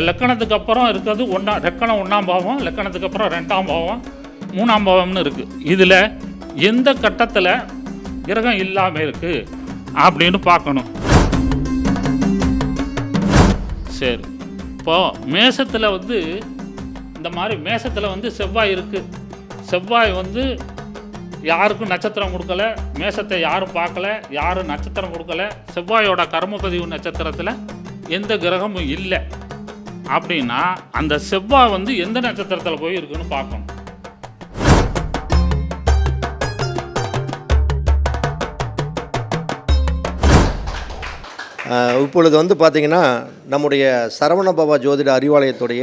இப்போ லக்கணத்துக்கு அப்புறம் இருக்கிறது ஒன்றா லக்கணம் ஒன்றாம் பாவம் லக்கணத்துக்கு அப்புறம் ரெண்டாம் பாவம் மூணாம் பாவம்னு இருக்குது இதில் எந்த கட்டத்தில் கிரகம் இல்லாமல் இருக்குது அப்படின்னு பார்க்கணும். சரி. இப்போ மேசத்தில் வந்து இந்த மாதிரி மேசத்தில் வந்து செவ்வாய் இருக்குது செவ்வாய் வந்து யாருக்கும் நட்சத்திரம் கொடுக்கல மேசத்தை யாரும் பார்க்கல யாரும் நட்சத்திரம் கொடுக்கல. செவ்வாயோட கர்மபதிவு நட்சத்திரத்தில் எந்த கிரகமும் இல்லை. அப்படின்னா அந்த செவ்வாய் வந்து எந்த நட்சத்திரத்தில் போய் இருக்குன்னு பார்க்கணும் இப்பொழுது வந்து பார்த்திங்கன்னா நம்முடைய சரவணபவா ஜோதிட அறிவாலயத்துடைய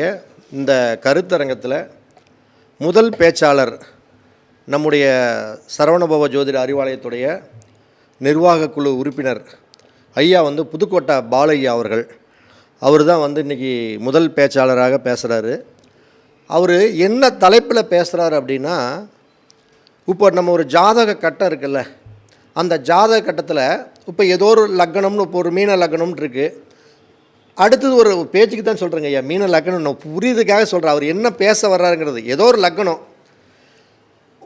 இந்த கருத்தரங்கத்தில் முதல் பேச்சாளர் நம்முடைய சரவணபவ ஜோதிட அறிவாலயத்துடைய நிர்வாக குழு உறுப்பினர் ஐயா வந்து புதுக்கோட்டை பாலையா அவர்கள். அவர் தான் வந்து இன்றைக்கி முதல் பேச்சாளராக பேசுகிறாரு அவர் என்ன தலைப்பில் பேசுகிறாரு அப்படின்னா இப்போ நம்ம ஒரு ஜாதக கட்டம் இருக்குல்ல அந்த ஜாதக கட்டத்தில் இப்போ ஏதோ ஒரு லக்னம்னு இப்போ ஒரு மீன லக்னம்னு இருக்குது அடுத்தது ஒரு பேச்சுக்கு தான் சொல்கிறேங்க ஐயா மீன லக்னம் நான் புரியுதுக்காக சொல்கிறேன் அவர் என்ன பேச வர்றாருங்கிறது. ஏதோ ஒரு லக்னம்.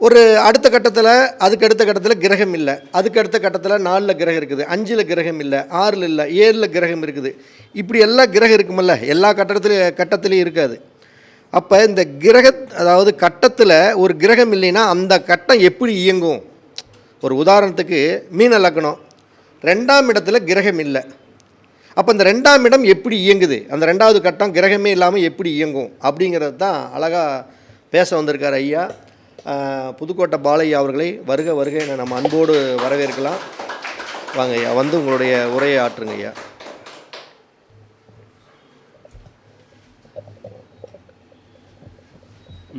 ஒரு அடுத்த கட்டத்தில் அதுக்கு அடுத்த கட்டத்தில் கிரகம் இல்லை. அதுக்கு அடுத்த கட்டத்தில் நாலில் கிரகம் இருக்குது. அஞ்சில் கிரகம் இல்லை. ஆறில் இல்லை. ஏழில் கிரகம் இருக்குது. இப்படி எல்லாம் கிரகம் இருக்குமல்ல? எல்லா கட்டத்துலையும் கட்டத்துலேயும் இருக்காது. அப்போ இந்த கிரக அதாவது கட்டத்தில் ஒரு கிரகம் இல்லைன்னா அந்த கட்டம் எப்படி இயங்கும்? ஒரு உதாரணத்துக்கு மீன லக்கணம் ரெண்டாம் இடத்துல கிரகம் இல்லை. அப்போ இந்த ரெண்டாம் இடம் எப்படி இயங்குது? அந்த ரெண்டாவது கட்டம் கிரகமே இல்லாமல் எப்படி இயங்கும்? அப்படிங்கிறது தான் அழகாக பேச வந்திருக்கார் ஐயா. புதுக்கோட்டை பாலையா அவர்களை வருக வருக என நம்ம அன்போடு வரவேற்கலாம். வாங்க ஐயா வந்து உங்களுடைய உரையை ஆற்றுங்க ஐயா.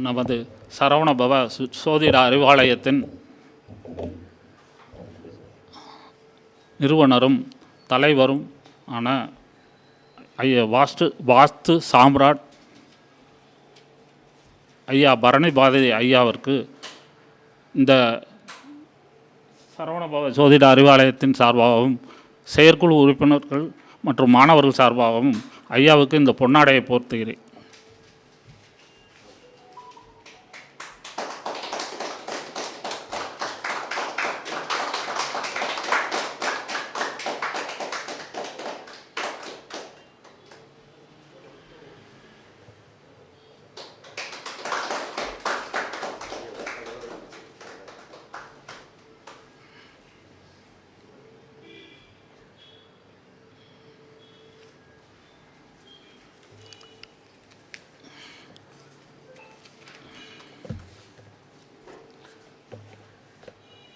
நமது சரவணபவ சு சோதிட அறிவாலயத்தின் நிறுவனரும் தலைவரும் ஆன ஐயா வாஸ்து வாஸ்து சாம்ராட் ஐயா பரணி பாதை ஐயாவிற்கு இந்த சரவணபவ ஜோதிட அறிவாலயத்தின் சார்பாகவும் செயற்குழு உறுப்பினர்கள் மற்றும் மாணவர்கள் சார்பாகவும் ஐயாவுக்கு இந்த பொன்னாடையை போர்த்துகிறேன்.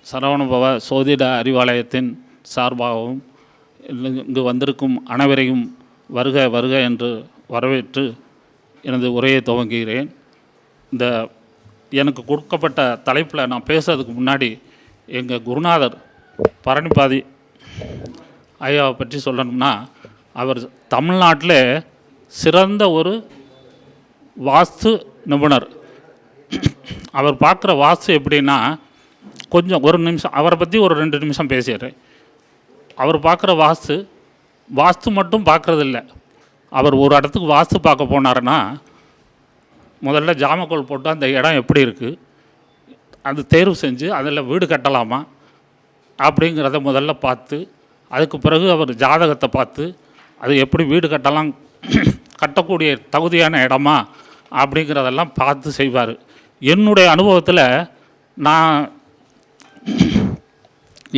சரவணபவ சோதிட அறிவாலயத்தின் சார்பாகவும் இங்கு வந்திருக்கும் அனைவரையும் வருக வருக என்று வரவேற்று எனது உரையை துவங்குகிறேன். இந்த எனக்கு கொடுக்கப்பட்ட தலைப்பில் நான் பேசுறதுக்கு முன்னாடி எங்கள் குருநாதர் பரணிபாதி ஐயாவை பற்றி சொல்லணும்னா அவர் தமிழ்நாட்டில் சிறந்த ஒரு வாஸ்து நிபுணர். அவர் பார்க்குற வாஸ்து எப்படின்னா கொஞ்சம் ஒரு நிமிஷம் அவரை பற்றி ஒரு ரெண்டு நிமிஷம் பேசிடுறேன். அவர் பார்க்குற வாஸ்து வாஸ்து மட்டும் பார்க்குறதில்ல. அவர் ஒரு இடத்துக்கு வாஸ்து பார்க்க போனாருன்னா முதல்ல ஜாமக்கோல் போட்டு அந்த இடம் எப்படி இருக்குது அது தேர்வு செஞ்சு அதில் வீடு கட்டலாமா? அப்படிங்கிறத முதல்ல பார்த்து அதுக்கு பிறகு அவர் ஜாதகத்தை பார்த்து அது எப்படி வீடு கட்டலாம்? கட்டக்கூடிய தகுதியான இடமா? அப்படிங்கிறதெல்லாம் பார்த்து செய்வார். என்னுடைய அனுபவத்தில் நான்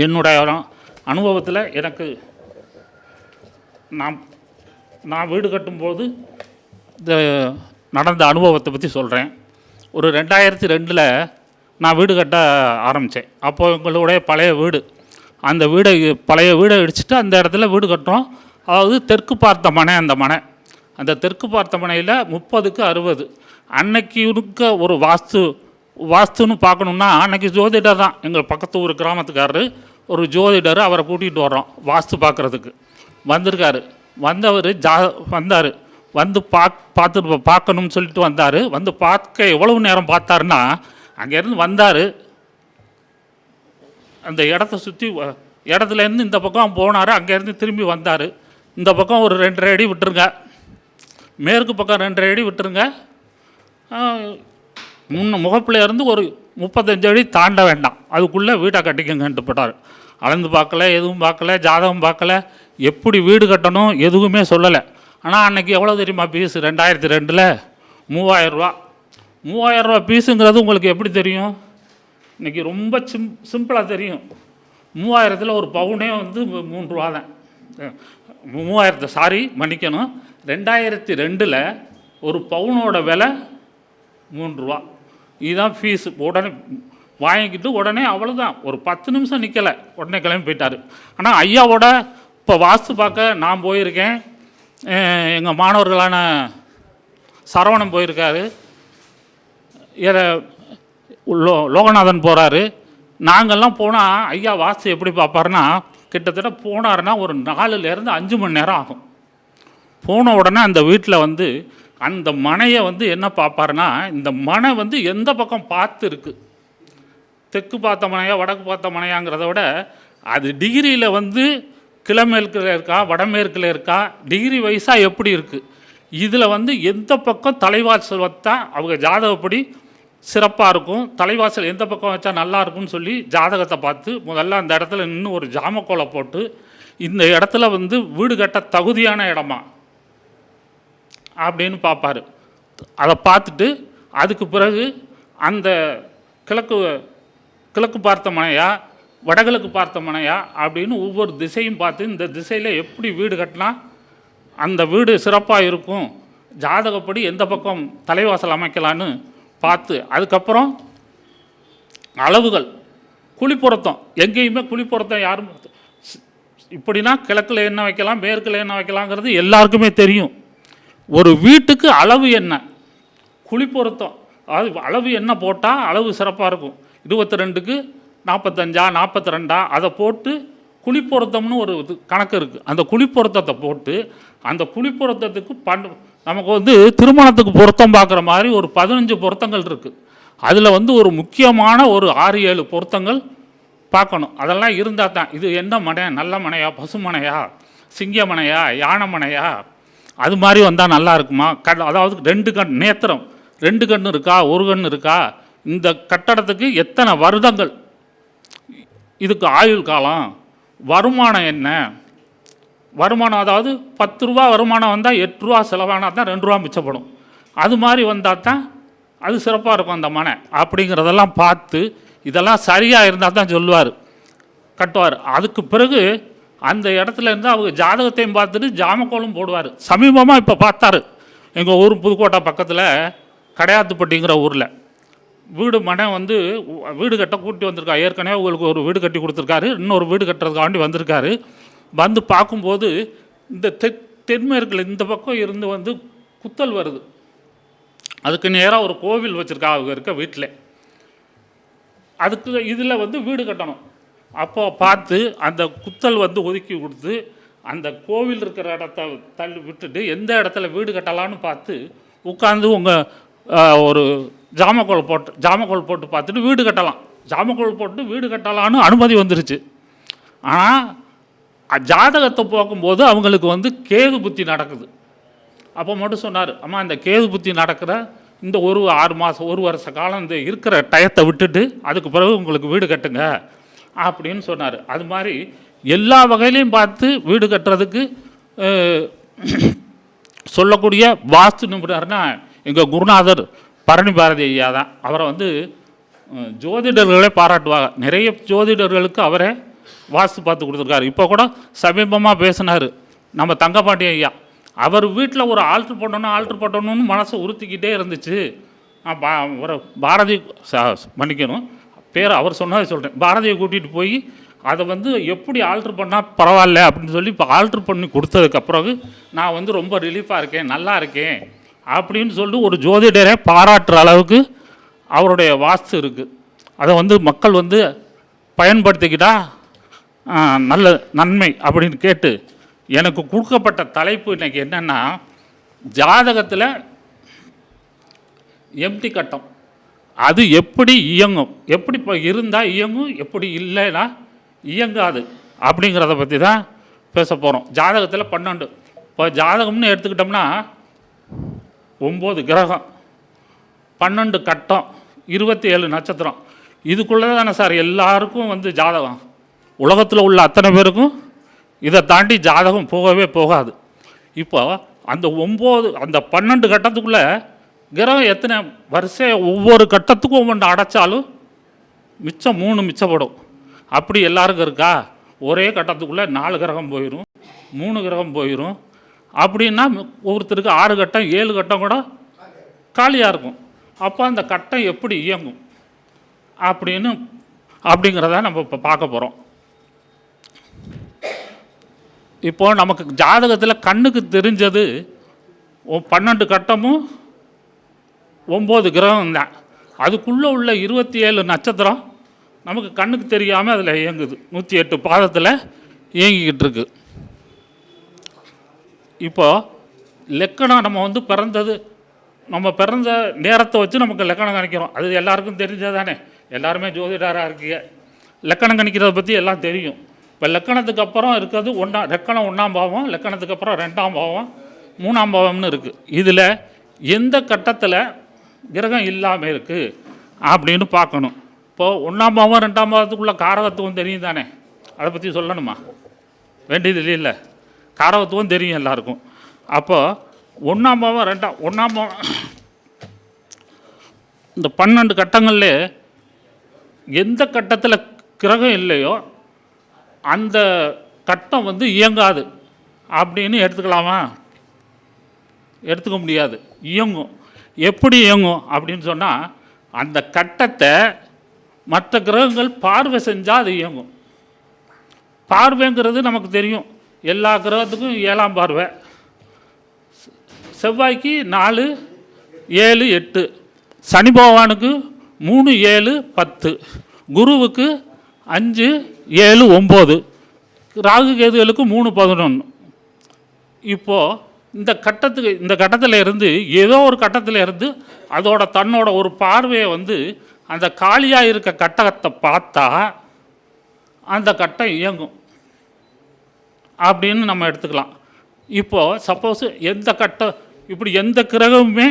என்னுடைய அனுபவத்தில் எனக்கு நான் நான் வீடு கட்டும்போது இந்த நடந்த அனுபவத்தை பற்றி சொல்கிறேன் ஒரு ரெண்டாயிரத்தி ரெண்டில் நான் வீடு கட்ட ஆரம்பித்தேன் அப்போது எங்களுடைய பழைய வீடு. அந்த வீடை பழைய வீடை இடிச்சிட்டு அந்த இடத்துல வீடு கட்டுறோம் அதாவது தெற்கு பார்த்த மனை அந்த மனை. அந்த தெற்கு பார்த்த மனையில் முப்பதுக்கு அறுபது. அன்னைக்கு இருக்க ஒரு வாஸ்து வாஸ்துன்னு பார்க்கணுன்னா அன்றைக்கி ஜோதிடர் தான். எங்கள் பக்கத்து ஊர் கிராமத்துக்காரரு ஒரு ஜோதிடர் அவரை கூட்டிகிட்டு வரோம் வாஸ்து பார்க்குறதுக்கு. வந்திருக்காரு. வந்தவர் ஜா வந்தார். வந்து பாக் பார்த்து பார்க்கணும்னு சொல்லிட்டு வந்தார். வந்து பார்க்க எவ்வளவு நேரம் பார்த்தாருன்னா அங்கேருந்து வந்தார். அந்த இடத்த சுற்றி இடத்துலேருந்து இந்த பக்கம் போனார் அங்கேருந்து திரும்பி வந்தார். இந்த பக்கம் ஒரு ரெண்டரை அடி விட்டுருங்க. மேற்கு பக்கம் ரெண்டரை அடி விட்டுருங்க. முன்ன முகப்பில் இருந்து ஒரு முப்பத்தஞ்சு அடி தாண்ட வேண்டாம். அதுக்குள்ளே வீட்டை கட்டிக்கங்கன்ட்டு போட்டார். அளந்து பார்க்கல எதுவும் பார்க்கல ஜாதகம் பார்க்கல. எப்படி வீடு கட்டணும் எதுவுமே சொல்லலை. ஆனால் அன்னைக்கு எவ்வளோ தெரியுமா பீஸ்? ரெண்டாயிரத்தி ரெண்டில் மூவாயிரரூவா மூவாயிரரூவா பீஸுங்கிறது உங்களுக்கு எப்படி தெரியும்? இன்றைக்கி ரொம்ப சிம் சிம்பிளாக தெரியும். மூவாயிரத்தில் ஒரு பவுனே வந்து மூன்று ரூபா தான். மூவாயிரத்து சாரி மன்னிக்கணும். ரெண்டாயிரத்தி ரெண்டில் ஒரு பவுனோட விலை மூன்று ரூபா. இதுதான் ஃபீஸ் உடனே வாங்கிக்கிட்டு உடனே அவ்வளோதான் ஒரு பத்து நிமிஷம் நிற்கலை உடனே கிளம்பி போயிட்டார். ஆனால் ஐயாவோட இப்போ வாஸ்து பார்க்க நான் போயிருக்கேன். எங்கள் மாணவர்களான சரவணன் போயிருக்காரு. லோ லோகநாதன் போகிறாரு நாங்கள்லாம் போனால் ஐயா வாஸ்து எப்படி பார்ப்பாருன்னா கிட்டத்தட்ட போனாருன்னா ஒரு நாலுலேருந்து அஞ்சு மணி நேரம் ஆகும். போன உடனே அந்த வீட்டில் வந்து அந்த மனையை வந்து என்ன பார்ப்பாருன்னா இந்த மனை வந்து எந்த பக்கம் பார்த்து இருக்கு தெற்கு பார்த்த மனையா வடக்கு பார்த்த மனையாங்கிறத விட அது டிகிரியில் வந்து கிழமேற்கில் இருக்கா வடமேற்கில் இருக்கா டிகிரி வைஸாக எப்படி இருக்குது இதில் வந்து எந்த பக்கம் தலைவாசல் வச்சா அவங்க ஜாதகப்படி சிறப்பாக இருக்கும் தலைவாசல் எந்த பக்கம் வச்சா நல்லா இருக்கும்னு சொல்லி ஜாதகத்தை பார்த்து முதல்ல அந்த இடத்துல நின்று ஒரு ஜாமக்கோலை போட்டு இந்த இடத்துல வந்து வீடு கட்ட தகுதியான இடமா? அப்படின்னு பார்ப்பாரு. அதை பார்த்துட்டு அதுக்கு பிறகு அந்த கிழக்கு கிழக்கு பார்த்த மனையா வடகிழக்கு பார்த்த மனையா அப்படின்னு ஒவ்வொரு திசையும் பார்த்து இந்த திசையில் எப்படி வீடு கட்டினா அந்த வீடு சிறப்பாக இருக்கும் ஜாதகப்படி எந்த பக்கம் தலைவாசல் அமைக்கலான்னு பார்த்து அதுக்கப்புறம் அளவுகள் குழிப்புறத்தம் எங்கேயுமே குழிப்புறத்தம் யாரும் இப்படின்னா கிழக்கில் என்ன வைக்கலாம் மேற்கில் என்ன வைக்கலாங்கிறது எல்லாருக்குமே தெரியும். ஒரு வீட்டுக்கு அளவு என்ன? குழி பொருத்தம். அதாவது அளவு என்ன போட்டால் அளவு சிறப்பாக இருக்கும். இருபத்தி ரெண்டுக்கு நாற்பத்தஞ்சா நாற்பத்தி ரெண்டா அதை போட்டு குழிப்பொருத்தம்னு ஒரு இது கணக்கு இருக்குது அந்த குழிப்பொருத்தத்தை போட்டு அந்த குழிப்பொருத்தத்துக்கு பண் நமக்கு வந்து திருமணத்துக்கு பொருத்தம் பார்க்குற மாதிரி ஒரு பதினஞ்சு பொருத்தங்கள் இருக்குது அதில் வந்து ஒரு முக்கியமான ஒரு ஆறு ஏழு பொருத்தங்கள் பார்க்கணும். அதெல்லாம் இருந்தால் தான். இது என்ன மனை? நல்ல மனையா? பசுமனையா சிங்கமனையா சிங்க மனையா? யானை மனையா? அது மாதிரி வந்தால் நல்லா இருக்குமா? கண் அதாவது ரெண்டு கண் நேத்திரம். ரெண்டு கண் இருக்கா? ஒரு கண் இருக்கா? இந்த கட்டடத்துக்கு எத்தனை வருடங்கள்? இதுக்கு ஆயுள் காலம். வருமானம் என்ன? வருமானம் அதாவது பத்து ரூபா வருமானம் வந்தால் எட்டு ரூபா செலவானால் தான் ரெண்டு ரூபா மிச்சப்படும். அது மாதிரி வந்தால் தான் அது சிறப்பாக இருக்கும் அந்த மனை. அப்படிங்கிறதெல்லாம் பார்த்து இதெல்லாம் சரியாக இருந்தால் தான் சொல்லுவார். கட்டுவார். அதுக்கு பிறகு அந்த இடத்துல இருந்து அவங்க ஜாதகத்தையும் பார்த்துட்டு ஜாமக்கோலும் போடுவார். சமீபமாக இப்போ பார்த்தாரு. எங்கள் ஊர் புதுக்கோட்டை பக்கத்தில் கடையாத்துப்பட்டிங்கிற ஊரில். வீடு மனை வந்து வீடு கட்ட கூட்டி வந்திருக்கா. ஏற்கனவே உங்களுக்கு ஒரு வீடு கட்டி கொடுத்துருக்காரு. இன்னொரு வீடு கட்டுறதுக்காண்டி வந்திருக்காரு. வந்து பார்க்கும்போது இந்த தெ தென்மேற்கில் இந்த பக்கம் இருந்து வந்து குத்தல் வருது. அதுக்கு நேராக ஒரு கோவில் வச்சுருக்கா அவங்க இருக்க வீட்டில் அதுக்கு இதில் வந்து வீடு கட்டணும். அப்போ பார்த்து அந்த குத்தல் வந்து ஒதுக்கி கொடுத்து அந்த கோவில் இருக்கிற இடத்த தள்ளி விட்டுட்டு எந்த இடத்துல வீடு கட்டலான்னு பார்த்து உட்காந்து உங்கள் ஒரு ஜாமக்கோல் போட்டு ஜாமக்கோல் போட்டு பார்த்துட்டு வீடு கட்டலாம். ஜாமக்கோல் போட்டு வீடு கட்டலான்னு அனுமதி வந்துருச்சு. ஆனால் ஜாதகத்தை போக்கும்போது அவங்களுக்கு வந்து கேது புத்தி நடக்குது. அப்போ மட்டும் சொன்னார் அம்மா இந்த கேது புத்தி நடக்கிற இந்த ஒரு ஆறு மாதம் ஒரு வருஷ காலம் இந்த இருக்கிற டயத்தை விட்டுட்டு அதுக்கு பிறகு உங்களுக்கு வீடு கட்டுங்க. அப்படின்னு சொன்னார். அது மாதிரி எல்லா வகையிலையும் பார்த்து வீடு கட்டுறதுக்கு சொல்லக்கூடிய வாஸ்து நிபுணர்னா எங்கள் குருநாதர் பரணி பாரதி ஐயா தான். அவரை வந்து ஜோதிடர்களே பாராட்டுவாங்க. நிறைய ஜோதிடர்களுக்கு அவரே வாஸ்து பார்த்து கொடுத்துருக்காரு. இப்போ கூட சமீபமாக பேசினார் நம்ம தங்கப்பாண்டி ஐயா. அவர் வீட்டில் ஒரு ஆல்ட்ரு பண்ணணும் ஆல்ட்ரு பண்ணணும்னு மனசை உறுத்திக்கிட்டே இருந்துச்சு. பா ஒரு பாரதி ச- மன்னிக்கணும். பேர் அவர் சொன்னதை சொல்கிறேன் பாரதியை கூட்டிகிட்டு போய் அதை வந்து எப்படி ஆல்ட்ரு பண்ணால் பரவாயில்ல அப்படின்னு சொல்லி இப்போ ஆல்ட்ரு பண்ணி கொடுத்ததுக்கு பிறகு நான் வந்து ரொம்ப ரிலீஃபாக இருக்கேன் நல்லா இருக்கேன் அப்படின்னு சொல்லிட்டு ஒரு ஜோதிடரை பாராட்டுற அளவுக்கு அவருடைய வாஸ்து இருக்குது அதை வந்து மக்கள் வந்து பயன்படுத்திக்கிட்டா நல்ல நன்மை அப்படின்னு கேட்டு எனக்கு கொடுக்கப்பட்ட தலைப்பு இன்னைக்கு என்னென்னா ஜாதகத்தில் எம்டி கட்டம். அது எப்படி இயங்கும்? எப்படி இப்போ இருந்தால் இயங்கும்? எப்படி இல்லைன்னா இயங்காது. அப்படிங்கிறத பற்றி தான் பேச போகிறோம் ஜாதகத்தில் பன்னெண்டு. இப்போ ஜாதகம்னு எடுத்துக்கிட்டோம்னா ஒம்பது கிரகம் பன்னெண்டு கட்டம் இருபத்தி ஏழு நட்சத்திரம். இதுக்குள்ளே தானே சார் எல்லாருக்கும் வந்து ஜாதகம்? உலகத்தில் உள்ள அத்தனை பேருக்கும் இதை தாண்டி ஜாதகம் போகவே போகாது. இப்போ அந்த ஒம்பது அந்த பன்னெண்டு கட்டத்துக்குள்ளே கிரகம் எத்தனை வரிசையாக ஒவ்வொரு கட்டத்துக்கும் ஒவ்வொன்று அடைச்சாலும் மிச்சம் மூணு மிச்சப்படும். அப்படி எல்லாருக்கும் இருக்கா? ஒரே கட்டத்துக்குள்ளே நாலு கிரகம் போயிடும் மூணு கிரகம் போயிடும் அப்படின்னா ஒவ்வொருத்தருக்கு ஆறு கட்டம் ஏழு கட்டம் கூட காலியாக இருக்கும். அப்போ அந்த கட்டம் எப்படி இயங்கும்? அப்படின்னு அப்படிங்கிறத நம்ம இப்போ பார்க்க போகிறோம் இப்போது நமக்கு ஜாதகத்தில் கண்ணுக்கு தெரிஞ்சது பன்னெண்டு கட்டமும் ஒம்பது கிரகம் தான் அதுக்குள்ளே உள்ள இருபத்தி ஏழு நட்சத்திரம் நமக்கு கண்ணுக்கு தெரியாமல் அதில் இயங்குது. நூற்றி எட்டு பாதத்தில் இயங்கிக்கிட்டு இருக்கு. இப்போ லெக்கணம் நம்ம வந்து பிறந்தது. நம்ம பிறந்த நேரத்தை வச்சு நமக்கு லெக்கணம் கணிக்கிறோம். அது எல்லாருக்கும் தெரிஞ்சதானே எல்லாருமே ஜோதிடராக இருக்கீங்க. லெக்கணம் கணிக்கிறத பற்றி எல்லாம் தெரியும். இப்போ லக்கணத்துக்கு அப்புறம் இருக்கிறது ஒன்றா லெக்கணம் ஒன்றாம் பாவம் லெக்கணத்துக்கு அப்புறம் ரெண்டாம் பாவம் மூணாம் பாவம்னு இருக்குது இதில் எந்த கட்டத்தில் கிரகம் இல்லாமல் இருக்குது அப்படின்னு பார்க்கணும். இப்போது ஒன்றாம் பாவம் ரெண்டாம் பாவத்துக்குள்ளே காரகத்துவம் தெரியும் தானே? அதை பற்றி சொல்லணுமா? வேண்டியது இல்லை. காரகத்துவம் தெரியும் எல்லாருக்கும். அப்போது ஒன்றாம் பாவம் ரெண்டாம் ஒன்றாம் பாவம் இந்த பன்னெண்டு கட்டங்களில் எந்த கட்டத்தில் கிரகம் இல்லையோ அந்த கட்டம் வந்து இயங்காது. அப்படின்னு எடுத்துக்கலாமா? எடுத்துக்க முடியாது. இயங்கும். எப்படி இயங்கும் அப்படின்னு சொன்னால் அந்த கட்டத்தை மற்ற கிரகங்கள் பார்வை செஞ்சால் அது இயங்கும். பார்வைங்கிறது நமக்கு தெரியும். எல்லா கிரகத்துக்கும் ஏழாம் பார்வை. செவ்வாய்க்கு நாலு ஏழு எட்டு. சனி பகவானுக்கு மூணு ஏழு பத்து. குருவுக்கு அஞ்சு ஏழு ஒம்பது. ராகு கேதுகளுக்கு மூணு பதினொன்று இப்போது இந்த கட்டத்துக்கு இந்த கட்டத்தில் இருந்து ஏதோ ஒரு கட்டத்தில் இருந்து அதோட தன்னோட ஒரு பார்வையை வந்து அந்த காலியாக இருக்க கட்டத்தை பார்த்தா அந்த கட்டம் இயங்கும். அப்படின்னு நம்ம எடுத்துக்கலாம். இப்போது சப்போஸ் எந்த கட்டம் இப்படி எந்த கிரகமுமே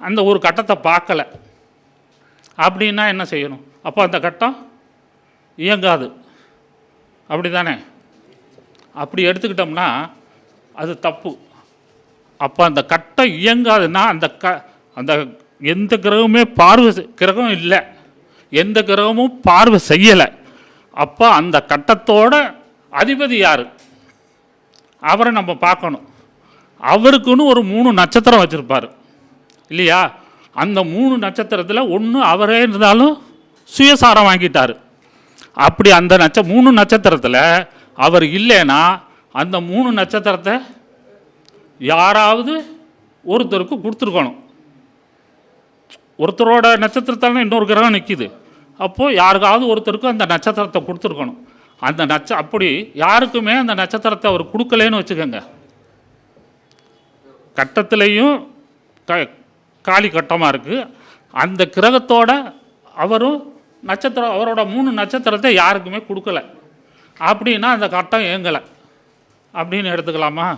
அந்த ஒரு கட்டத்தை பார்க்கல. அப்படின்னா என்ன செய்யணும்? அப்போ அந்த கட்டம் இயங்காது. அப்படி தானே அப்படி எடுத்துக்கிட்டோம்னா அது தப்பு. அப்போ அந்த கட்டம் இயங்காதுன்னா அந்த க அந்த எந்த கிரகமுமே பார்வை செ- கிரகம் இல்லை. எந்த கிரகமும் பார்வை செய்யலை. அப்போ அந்த கட்டத்தோட அதிபதி யார்? அவரை நம்ம பார்க்கணும். அவருக்குன்னு ஒரு மூணு நட்சத்திரம் வச்சுருப்பார். இல்லையா? அந்த மூணு நட்சத்திரத்தில் ஒன்று அவரே இருந்தாலும் சுயசாரம் வாங்கிட்டார். அப்படி அந்த நட்ச மூணு நட்சத்திரத்தில் அவர் இல்லைன்னா அந்த மூணு நட்சத்திரத்தை யாராவது ஒருத்தருக்கு கொடுத்துருக்கணும். ஒருத்தரோட நட்சத்திரத்தால் இன்னொரு கிரகம் நிற்கிது அப்போது யாருக்காவது ஒருத்தருக்கு அந்த நட்சத்திரத்தை கொடுத்துருக்கணும். அந்த நட்ச அப்படி யாருக்குமே அந்த நட்சத்திரத்தை அவர் கொடுக்கலேன்னு வச்சுக்கோங்க. கட்டத்துலேயும் க காலி கட்டமாக இருக்குது அந்த கிரகத்தோட அவரும் நட்சத்திரம் அவரோட மூணு நட்சத்திரத்தை யாருக்குமே கொடுக்கல. அப்படின்னா அந்த கட்டம் ஏங்கலை. அப்படின்னு எடுத்துக்கலாமா?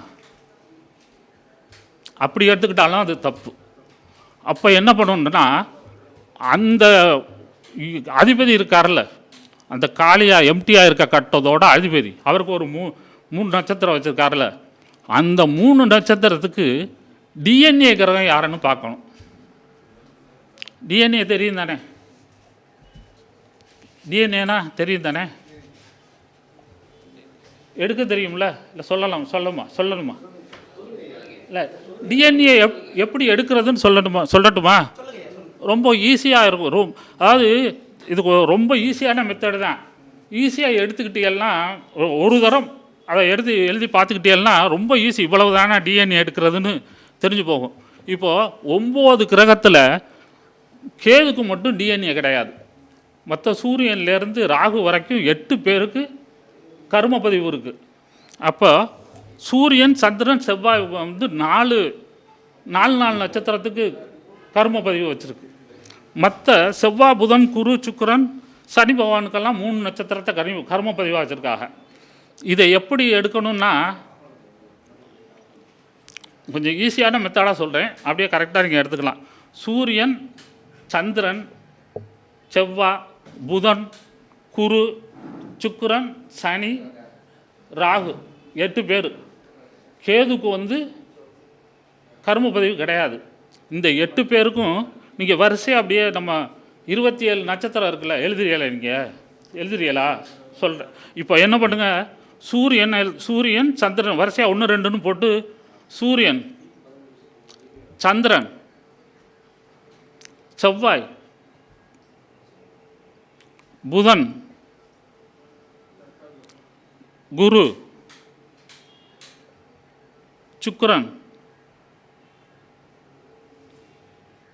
அப்படி எடுத்துக்கிட்டாலும் அது தப்பு. அப்போ என்ன பண்ணணுன்னா அந்த அதிபதி இருக்கார்ல அந்த காலியாக எம்டியாக இருக்க கட்டதோட அதிபதி அவருக்கு ஒரு மூ மூணு நட்சத்திரம் வச்சுருக்காருல அந்த மூணு நட்சத்திரத்துக்கு டிஎன்ஏ கிரகம் யாருன்னு பார்க்கணும். டிஎன்ஏ தெரியும் தானே டிஎன்ஏனா தெரியும் தானே எடுக்க தெரியும்ல? இல்லை சொல்லலாம் சொல்லணுமா? சொல்லணுமா? இல்லை டிஎன்ஏ எப் எப்படி எடுக்கிறதுன்னு சொல்லணுமா? சொல்லட்டுமா? ரொம்ப ஈஸியாக இருக்கும். ரொம் அதாவது இதுக்கு ரொம்ப ஈஸியான மெத்தடு தான். ஈஸியாக எடுத்துக்கிட்டீங்கன்னா ஒரு தரம் அதை எடுத்து எழுதி பார்த்துக்கிட்டீங்கன்னா ரொம்ப ஈஸி இவ்வளவு தானே டிஎன்ஏ எடுக்கிறதுன்னு தெரிஞ்சு போகும். இப்போது ஒம்பது கிரகத்தில் கேதுக்கு மட்டும் டிஎன்ஏ கிடையாது. மற்ற சூரியன்லேருந்து ராகு வரைக்கும் எட்டு பேருக்கு கரும பதிவு இருக்குது அப்போ சூரியன் சந்திரன் செவ்வாய் வந்து நாலு நாலு நாலு நட்சத்திரத்துக்கு கர்ம பதிவு வச்சுருக்கு. மற்ற செவ்வாய் புதன் குரு சுக்கரன் சனி பகவானுக்கெல்லாம் மூணு நட்சத்திரத்தை கர்ம கர்ம பதிவாக வச்சுருக்காங்க. இதை எப்படி எடுக்கணும்னா கொஞ்சம் ஈஸியான மெத்தடாக சொல்கிறேன் அப்படியே கரெக்டாக நீங்கள் எடுத்துக்கலாம். சூரியன் சந்திரன் செவ்வாய் புதன் குரு சுக்கிரன் சனி ராகு எட்டு பேர். கேதுக்கு வந்து கர்ம பதிவு கிடையாது. இந்த எட்டு பேருக்கும் நீங்கள் வரிசையாக அப்படியே நம்ம இருபத்தி ஏழு நட்சத்திரம் இருக்குல்ல எழுதுறீங்களா நீங்கள் எழுதுறியலா சொல்கிறேன் இப்போ என்ன பண்ணுங்கள் சூரியன் சூரியன் சந்திரன் வரிசையாக ஒன்று ரெண்டுன்னு போட்டு சூரியன் சந்திரன் செவ்வாய் புதன் குரு. சுக்கரன்.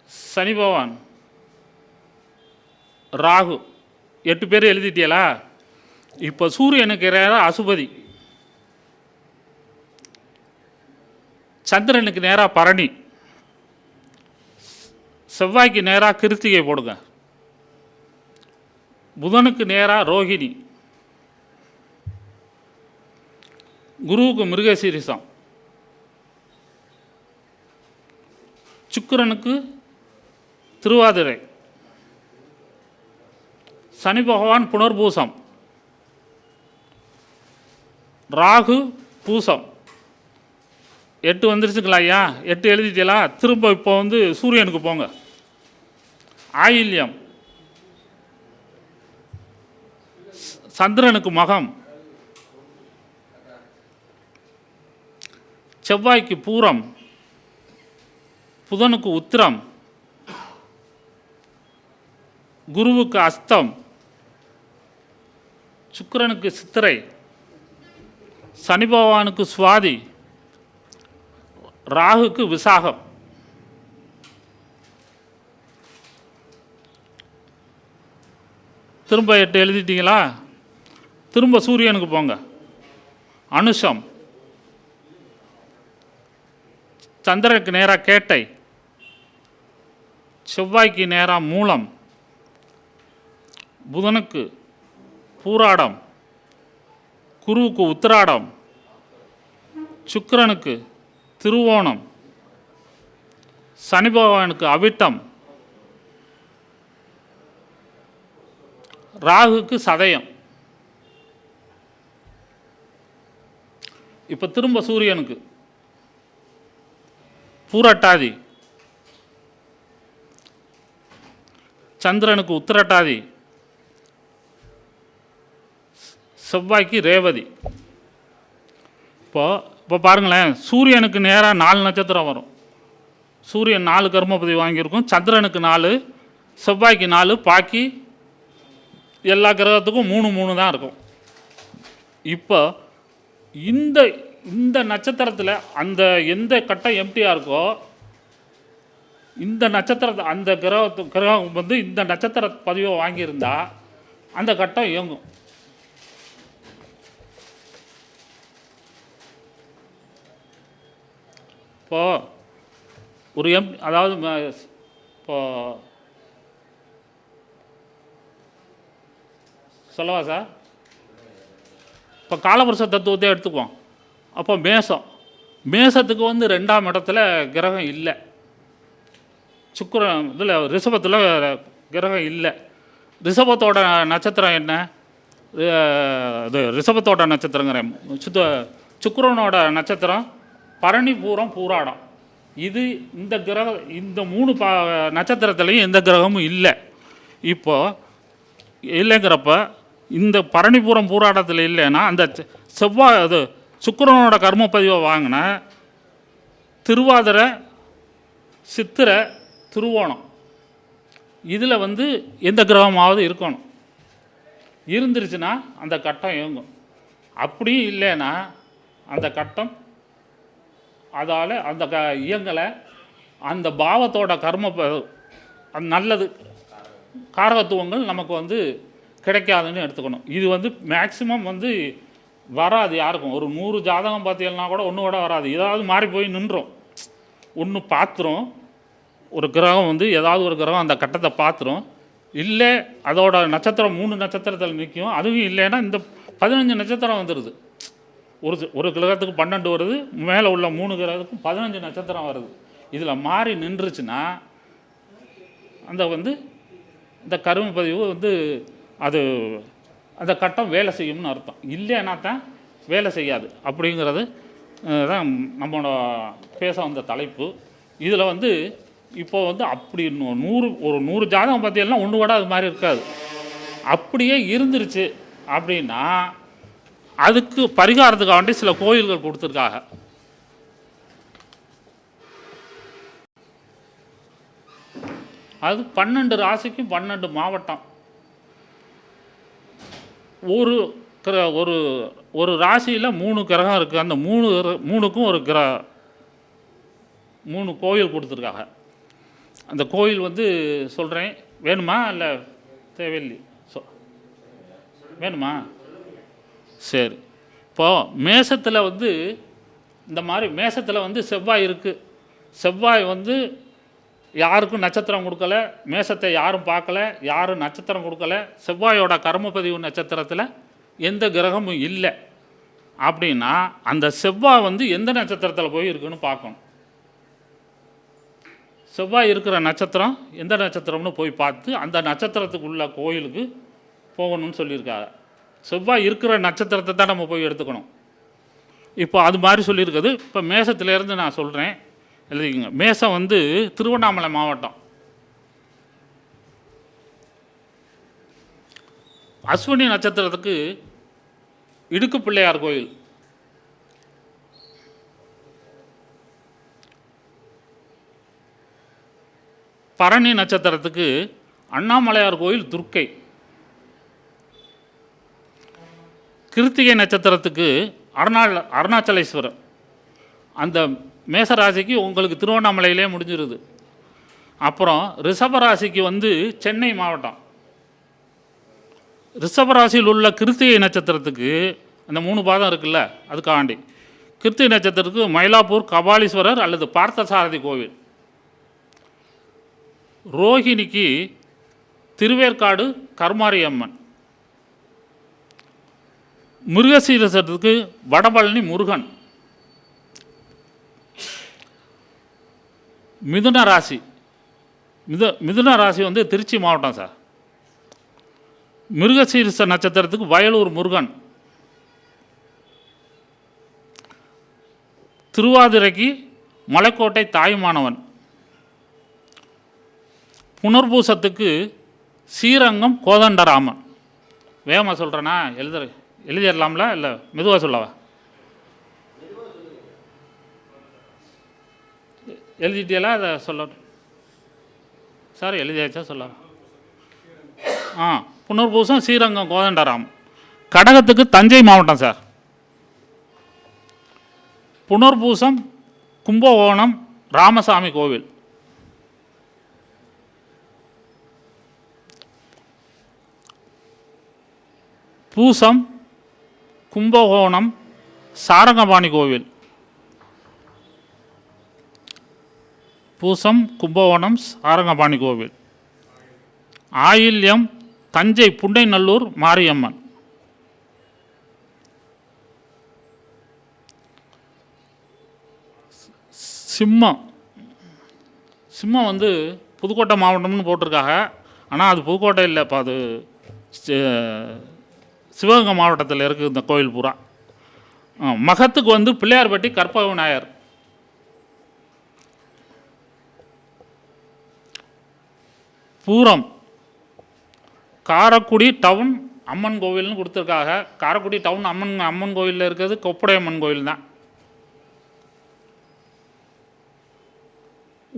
சனி பகவான். ராகு. எட்டு பேர் எழுதிட்டியலா இப்போ சூரியனுக்கு நேராக அசுபதி. சந்திரனுக்கு நேராக பரணி. செவ்வாய்க்கு நேராக கிருத்திகை போடுங்க. புதனுக்கு நேராக ரோகிணி. குருவுக்கு மிருகசீரிசம். சுக்கிரனுக்கு திருவாதிரை. சனி பகவான் புனர்பூசம். ராகு பூசம். எட்டு வந்துருச்சுங்களா ஐயா? எட்டு எழுதிட்டீங்களா? திரும்ப இப்போ வந்து சூரியனுக்கு போங்க. ஆயில்யம். சந்திரனுக்கு மகம். செவ்வாய்க்கு பூரம் புதனுக்கு உத்திரம் குருவுக்கு அஸ்தம் சுக்கரனுக்கு சித்திரை சனி பகவானுக்கு சுவாதி ராகுக்கு விசாகம். திரும்ப எட்டு எழுதிட்டீங்களா? திரும்ப சூரியனுக்கு போங்க. அனுஷம். சந்திரனுக்கு நேராக கேட்டை. செவ்வாய்க்கு நேராக மூலம். புதனுக்கு பூராடம். குருவுக்கு உத்திராடம். சுக்கிரனுக்கு திருவோணம். சனி பகவானுக்கு அவிட்டம். ராகுக்கு சதயம். இப்போ திரும்ப சூரியனுக்கு. பூரட்டாதி. சந்திரனுக்கு உத்திரட்டாதி. செவ்வாய்க்கு ரேவதி. இப்போ இப்போ பாருங்களேன் சூரியனுக்கு நேராக நாலு நட்சத்திரம் வரும். சூரியன் நாலு கர்மபதி வாங்கியிருக்கும் சந்திரனுக்கு நாலு செவ்வாய்க்கு நாலு பாக்கி எல்லா கிரகத்துக்கும் மூணு மூணு தான் இருக்கும். இப்போ இந்த இந்த நட்சத்திரத்தில் அந்த எந்த கட்டம் எம்டியாக இருக்கோ இந்த நட்சத்திரத்தை அந்த கிரகத்து கிரகம் வந்து இந்த நட்சத்திர பதிவை வாங்கியிருந்தா அந்த கட்டம் இயங்கும். இப்போது ஒரு எம் அதாவது இப்போ சொல்லவா சார்? இப்போ காலபுருஷ தத்துவத்தை எடுத்துக்குவோம். அப்போ மேசம். மேசத்துக்கு வந்து ரெண்டாம் இடத்துல கிரகம் இல்லை. சுக்கரம் இதில் ரிஷபத்தில் கிரகம் இல்லை. ரிஷபத்தோட நட்சத்திரம் என்ன? இது ரிஷபத்தோட நட்சத்திரங்கிறேன். சுத்த சுக்கரனோட நட்சத்திரம் பரணி பூரம் பூராடம். இது இந்த கிரகம் இந்த மூணு பா நட்சத்திரத்துலேயும் எந்த கிரகமும் இல்லை. இப்போது இல்லைங்கிறப்ப இந்த பரணிபுரம் பூராடத்தில் இல்லைன்னா அந்த செ- செவ்வாய் அது சுக்கரனோட கர்மப்பதிவை வாங்கின திருவாதிரை சித்திரை திருவோணம். இதில் வந்து எந்த கிரகமாவது இருக்கணும். இருந்துருச்சுன்னா அந்த கட்டம் இயங்கும். அப்படியும் இல்லைன்னா அந்த கட்டம் அதால் அந்த க இயங்கலை. அந்த பாவத்தோட கர்ம அது நல்லது. காரகத்துவங்கள் நமக்கு வந்து கிடைக்காதுன்னு எடுத்துக்கணும். இது வந்து மேக்சிமம் வந்து வராது யாருக்கும். ஒரு நூறு ஜாதகம் பார்த்தீங்கன்னா கூட ஒன்று கூட வராது. ஏதாவது மாறி போய் நின்றோம். ஒன்று பார்த்துரும் ஒரு கிரகம் வந்து ஏதாவது ஒரு கிரகம் அந்த கட்டத்தை பார்த்துரும் இல்லை அதோட நட்சத்திரம் மூணு நட்சத்திரத்தில் நிற்கும் அதுவும் இல்லைன்னா இந்த பதினஞ்சு நட்சத்திரம் வந்துடுது ஒரு ஒரு கிரகத்துக்கு பன்னெண்டு வருது. மேலே உள்ள மூணு கிரகத்துக்கும் பதினஞ்சு நட்சத்திரம் வருது. இதில் மாறி நின்றுச்சுன்னா அந்த வந்து இந்த கரும பதிவு வந்து அது அந்த கட்டம் வேலை செய்யும்னு அர்த்தம். இல்லைன்னா தான் வேலை செய்யாது. அப்படிங்கிறது தான் நம்மளோட பேச வந்த தலைப்பு. இதில் வந்து இப்போ வந்து அப்படி நூறு ஒரு நூறு ஜாதகம் பார்த்தீங்கன்னா ஒன்று கூட அது மாதிரி இருக்காது. அப்படியே இருந்துருச்சு அப்படின்னா அதுக்கு பரிகாரத்துக்காக வேண்டி சில கோயில்கள் கொடுத்துருக்காங்க. அது பன்னெண்டு ராசிக்கும் பன்னெண்டு மாவட்டம். ஒரு கிர ஒரு ஒரு ராசியில் மூணு கிரகம் இருக்குது அந்த மூணு கிர- மூணுக்கும் ஒரு கிர மூணு கோயில் கொடுத்துருக்காங்க. அந்த கோயில் வந்து சொல்கிறேன் வேணுமா இல்லை தேவையில்லை? சொ வேணுமா? சரி. இப்போது மேசத்தில் வந்து இந்த மாதிரி மேசத்தில் வந்து செவ்வாய் இருக்குது செவ்வாய் வந்து யாருக்கும் நட்சத்திரம் கொடுக்கல மேசத்தை யாரும் பார்க்கல யாரும் நட்சத்திரம் கொடுக்கல செவ்வாயோட கர்மபதிவு நட்சத்திரத்தில் எந்த கிரகமும் இல்லை. அப்படின்னா அந்த செவ்வாய் வந்து எந்த நட்சத்திரத்தில் போய் இருக்குன்னு பார்க்கணும். செவ்வாய் இருக்கிற நட்சத்திரம் எந்த நட்சத்திரம்னு போய் பார்த்து அந்த நட்சத்திரத்துக்குள்ள கோயிலுக்கு போகணும்னு சொல்லியிருக்காங்க செவ்வாய் இருக்கிற நட்சத்திரத்தை தான் நம்ம போய் எடுத்துக்கணும். இப்போ அது மாதிரி சொல்லியிருக்குது. இப்போ மேசத்துலேருந்து நான் சொல்கிறேன் எழுதிக்கோங்க. மேசம் வந்து திருவண்ணாமலை மாவட்டம். அஸ்வினி நட்சத்திரத்துக்கு இடுக்கு பிள்ளையார் கோயில். பரணி நட்சத்திரத்துக்கு அண்ணாமலையார் கோயில் துர்க்கை. கிருத்திகை நட்சத்திரத்துக்கு அருணா அருணாச்சலேஸ்வரர். அந்த மேசராசிக்கு உங்களுக்கு திருவண்ணாமலையிலே முடிஞ்சிருது. அப்புறம் ரிஷபராசிக்கு வந்து சென்னை மாவட்டம். ரிஷபராசியில் உள்ள கிருத்திகை நட்சத்திரத்துக்கு அந்த மூணு பாதம் இருக்குல்ல அதுக்காண்டி. கிருத்திகை நட்சத்திரத்துக்கு மயிலாப்பூர் கபாலீஸ்வரர் அல்லது பார்த்தசாரதி கோவில். ரோஹிணிக்கு திருவேற்காடு கருமாரி அம்மன் மிருகசீரசத்துக்கு வடபழனி முருகன். மிதுன ராசி. மிது மிதுன ராசி வந்து திருச்சி மாவட்டம் சார். மிருகசீரிச நட்சத்திரத்துக்கு வயலூர் முருகன். திருவாதிரைக்கு மலைக்கோட்டை தாயுமானவன் புனர்பூசத்துக்கு ஸ்ரீரங்கம் கோதண்டராமன். வேகமாக சொல்கிறேனா எழுத எழுதிடலாம்ல? இல்லை மெதுவாக சொல்லவா? எழுதிட்டியலா அதை சொல்லணும் சார் எழுதியாச்சா? சொல்ல. ஆ புனர்பூசம் ஸ்ரீரங்கம் கோதண்டராம். கடகத்துக்கு தஞ்சை மாவட்டம் சார். புனர்பூசம் கும்பகோணம் ராமசாமி கோவில். பூசம் கும்பகோணம் சாரங்கபாணி கோவில். பூசம் கும்பகோணம் ஆரங்கபாணி கோவில். ஆயில்யம் தஞ்சை புண்டைநல்லூர் மாரியம்மன். சிம்மம் சிம்மம் வந்து புதுக்கோட்டை மாவட்டம்னு போட்டிருக்காங்க. ஆனால் அது புதுக்கோட்டை இல்லை இப்போ அது சிவகங்கை மாவட்டத்தில் இருக்குது இந்த கோயில் பூரா. மகத்துக்கு வந்து பிள்ளையார்பட்டி கற்பக விநாயகர். பூரம். காரக்குடி டவுன் அம்மன் கோவில்னு கொடுத்துருக்காங்க. காரக்குடி டவுன் அம்மன் அம்மன் கோவிலில் இருக்கிறது கொப்படை அம்மன் கோவில் தான்.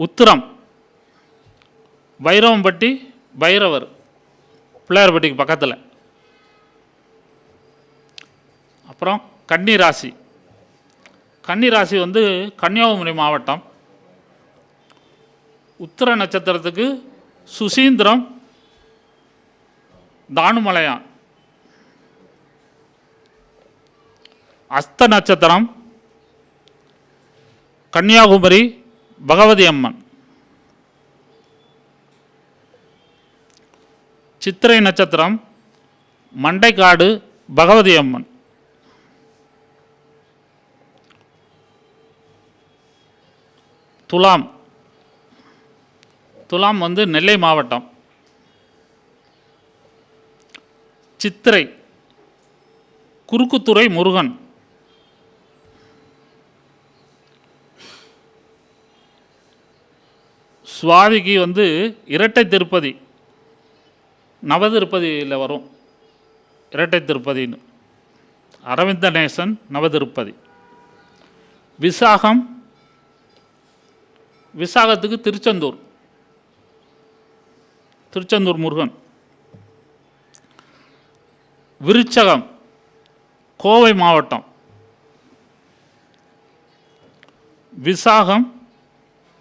உத்திரம். பைரவம்பட்டி பைரவர் பிள்ளையார்பட்டிக்கு பக்கத்தில். அப்புறம் கன்னி ராசி கன்னி ராசி வந்து கன்னியாகுமரி மாவட்டம். உத்திர நட்சத்திரத்துக்கு சுசீந்திரம் தானுமலையான் அஸ்த நட்சத்திரம் கன்னியாகுமரி பகவதி அம்மன். சித்திரை நட்சத்திரம் மண்டைக்காடு பகவதி அம்மன். துலாம் துலாம் வந்து நெல்லை மாவட்டம். சித்திரை. குறுக்குத்துறை முருகன். சுவாதிக்கு வந்து இரட்டை திருப்பதி. நவதிருப்பதியில் வரும். இரட்டை திருப்பதின்னு. அரவிந்த நேசன் நவதிருப்பதி விசாகம். விசாகத்துக்கு திருச்செந்தூர். திருச்செந்தூர் முருகன். விருச்சகம் கோவை மாவட்டம். விசாகம்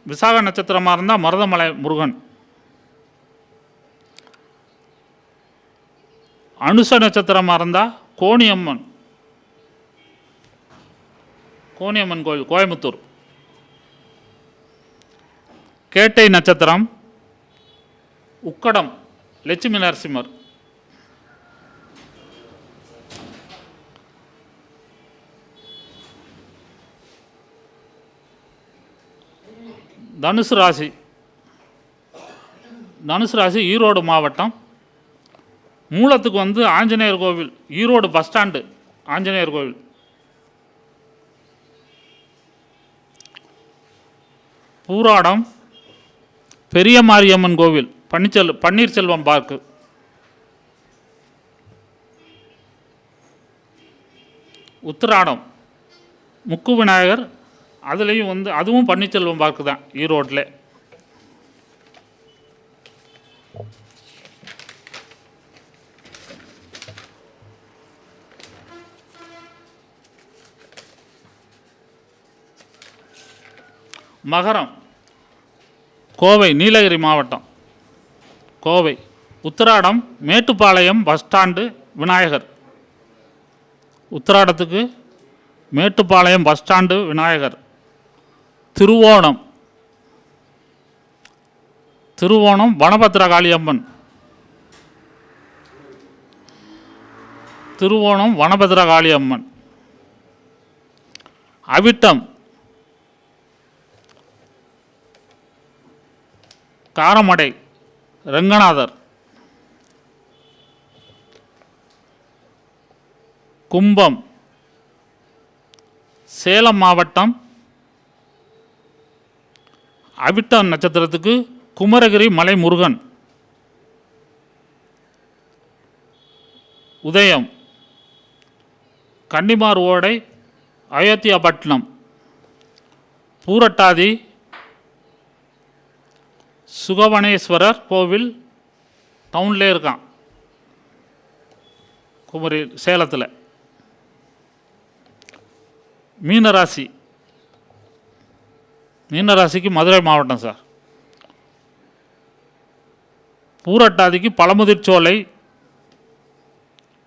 விசாக நட்சத்திரமாக இருந்தால் மருதமலை முருகன். அனுச நட்சத்திரமாக இருந்தால் கோணியம்மன். கோணியம்மன் கோயில் கோயம்புத்தூர். கேட்டை நட்சத்திரம் உக்கடம் லட்சுமி நரசிம்மர். தனுசு ராசி. தனுசு ராசி ஈரோடு மாவட்டம். மூலத்துக்கு வந்து ஆஞ்சநேயர் கோவில் ஈரோடு பஸ் ஸ்டாண்டு ஆஞ்சநேயர் கோவில். பூராடம் பெரிய மாரியம்மன் கோவில். பன்னீர்செல் பன்னீர்செல்வம் பார்க்கு உத்திராடம் முக்கு விநாயகர் அதுலேயும் வந்து அதுவும் பன்னீர்செல்வம் பார்க்கு தான் ஈரோட்டில் மகரம் கோவை நீலகிரி மாவட்டம். Kovai Uthiradam Mettupalayam bus stand Vinayagar. உத்திராடத்துக்கு Mettupalayam bus stand Vinayagar. Thiruvonam. Thiruvonam Vanabhadrakaliamman. Thiruvonam Vanabhadrakaliamman. Avittam. Karamadai. Ranganathar. Kumbam. Salem மாவட்டம். அவிட்டம் நட்சத்திரத்துக்கு குமரகிரி மலை முருகன் உதயம். கன்னிமார் ஓடை அயோத்தியாபட்டினம். பூரட்டாதி சுகவனேஸ்வரர் கோவில் டவுன்லே இருக்கான். குமரி சேலத்தில். மீனராசி. மீனராசிக்கு மதுரை மாவட்டம் சார். பூரட்டாதிக்கு பழமுதிர்ச்சோலை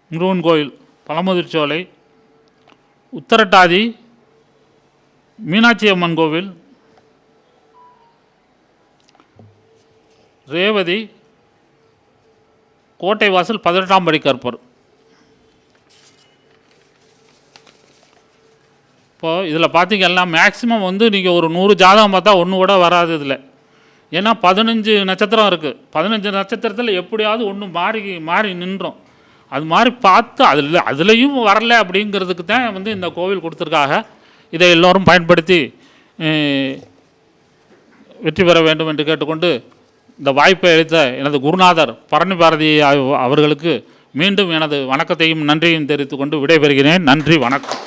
முருகன் கோயில் பழமுதிர்ச்சோலை. உத்தரட்டாதி மீனாட்சி அம்மன் கோவில் ரேவதி கோட்டை வாசல் பதினெட்டாம் படி கற்பர். இப்போது இதில் பார்த்தீங்கன்னா மேக்ஸிமம் வந்து நீங்கள் ஒரு நூறு ஜாதகம் பார்த்தா ஒன்று கூட வராது இதில். ஏன்னா பதினஞ்சு நட்சத்திரம் இருக்குது பதினஞ்சு நட்சத்திரத்தில் எப்படியாவது ஒன்று மாறி மாறி நின்றோம். அது மாதிரி பார்த்து அதில் அதுலேயும் வரல அப்படிங்கிறதுக்கு தான் வந்து இந்த கோவில் கொடுத்துருக்காங்க. இதை எல்லோரும் பயன்படுத்தி வெற்றி பெற வேண்டும் என்று கேட்டுக்கொண்டு இந்த வாய்ப்பை அளித்த எனது குருநாதர் பரணி பாரதி அவர்களுக்கு மீண்டும் எனது வணக்கத்தையும் நன்றியும் தெரிவித்துக்கொண்டு விடைபெறுகிறேன். நன்றி வணக்கம்.